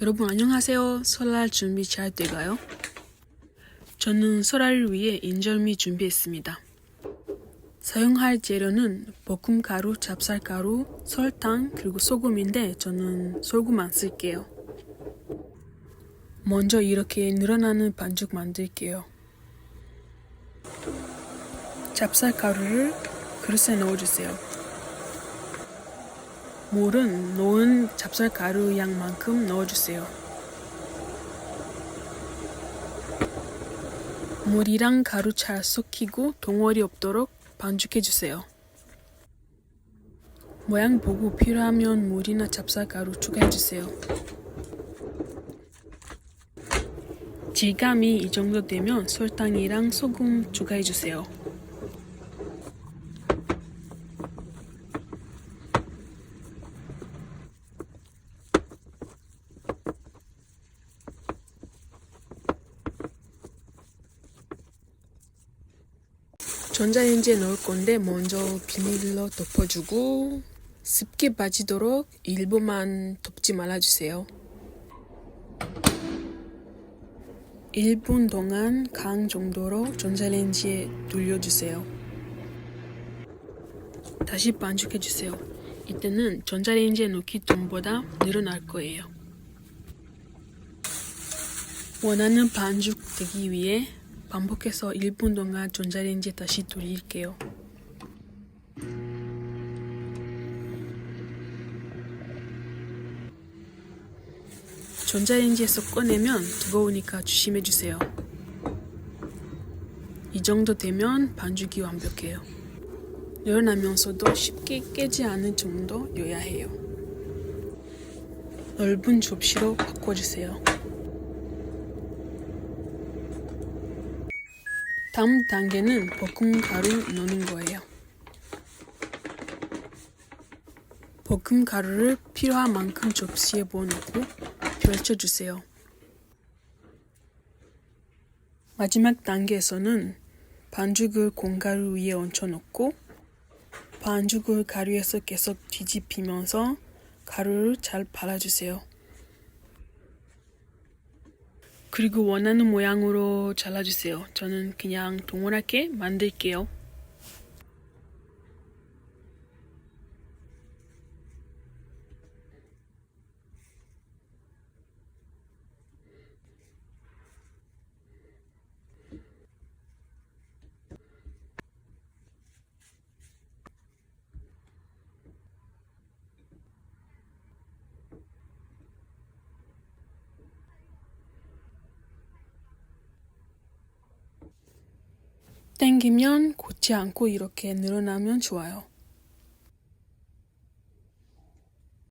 여러분 안녕하세요. 설날 준비 잘 돼가요? 저는 설날을 위해 인절미 준비했습니다. 사용할 재료는 볶음가루, 찹쌀가루, 설탕, 그리고 소금인데 저는 소금만 쓸게요. 먼저 이렇게 늘어나는 반죽 만들게요. 찹쌀가루를 그릇에 넣어주세요. 물은 녹은 찹쌀가루 양만큼 넣어주세요. 물이랑 가루 잘 섞이고 동어리 없도록 반죽해주세요. 모양 보고 필요하면 물이나 찹쌀가루 추가해주세요. 질감이 이 정도 되면 설탕이랑 소금 추가해주세요. 전자레인지에 넣을 건데 먼저 비닐로 덮어주고 습기 빠지도록 1분만 덮지 말아주세요. 1분 동안 강 정도로 전자레인지에 돌려주세요. 다시 반죽해주세요. 이때는 전자레인지에 넣기 전보다 늘어날 거예요. 원하는 반죽 되기 위해 반복해서 1분 동안 전자레인지에 다시 돌릴게요. 전자레인지에서 꺼내면 뜨거우니까 조심해주세요. 이 정도 되면 반죽이 완벽해요. 늘어나면서도 쉽게 깨지 않을 정도여야 해요. 넓은 접시로 바꿔주세요. 다음 단계는 볶음 가루 넣는 거예요. 볶음 가루를 필요한 만큼 접시에 부어놓고 펼쳐주세요. 마지막 단계에서는 반죽을 콩가루 위에 얹혀놓고 반죽을 가루에서 계속 뒤집히면서 가루를 잘 발라주세요. 그리고 원하는 모양으로 잘라주세요. 저는 그냥 동그랗게 만들게요. 땡기면 곧지 않고 이렇게 늘어나면 좋아요.